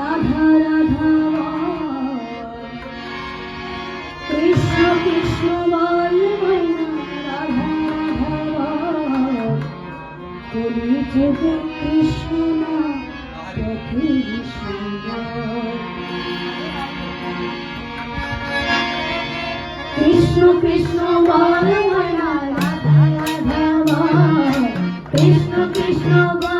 রাধা রাধা কৃষ্ণ কৃষ্ণ বল রাধা রাধা কলি যুগে কৃষ্ণ কৃষ্ণ কৃষ্ণ বল রাধা রাধা কৃষ্ণ কৃষ্ণ বল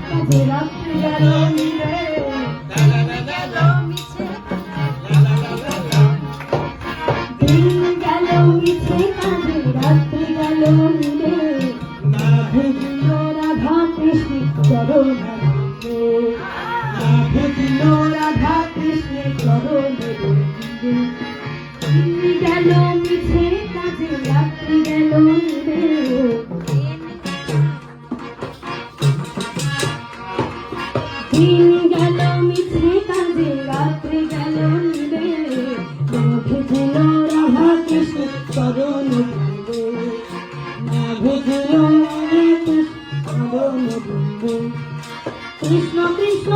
কাজে রাত্রি গেল মিলে না ভুলিল রাধা কৃষ্ণ চরণ ভুলিল রাধা কৃষ্ণ চরণ গেল, মিছে কাজে রাত্রি গেল মিলে কৃষ্ণ কৃষ্ণ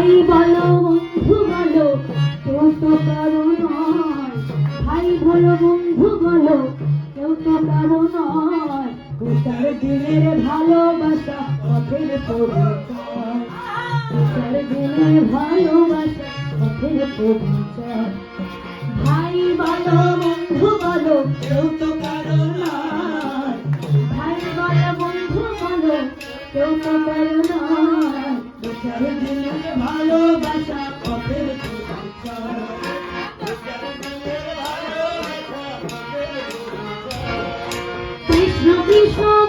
ভাই বলো, বন্ধু বলো, কেউ তো কারও নয়। ভাই বলো, বন্ধু বলো, কেউ তো কারও নয়। তুষার দিনের ভালোবাসা পথের পরিচয়। দিনের ভালোবাসা পথের পরিচয়। ভাই বলো, বন্ধু বলো, কেউ তো কারও নয়। ভাই বলো, বন্ধু বলো, কেউ তো কারও নয়। তুষার দিনের ভালোবাসা পথের কৃষ্ণ কৃষ্ণ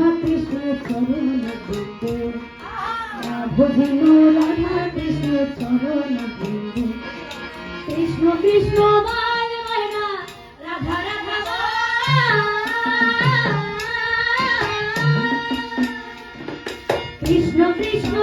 রাধা কৃষ্ণ চরণ বৃন্দে ভজিল রাধা কৃষ্ণ চরণ বৃন্দে কৃষ্ণ কৃষ্ণ রাধা রাধা। কৃষ্ণ কৃষ্ণ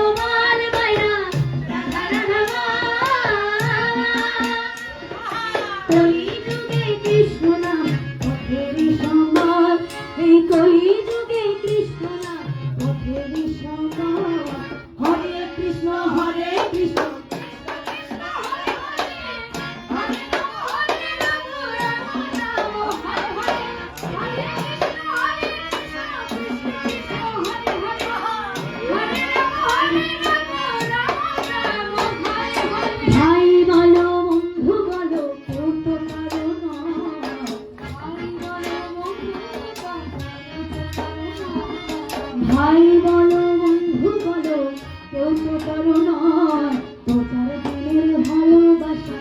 ভাই বলো বন্ধু বলো কেউ তো কারও নয় দিনের ভালোবাসা।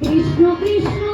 কৃষ্ণ কৃষ্ণ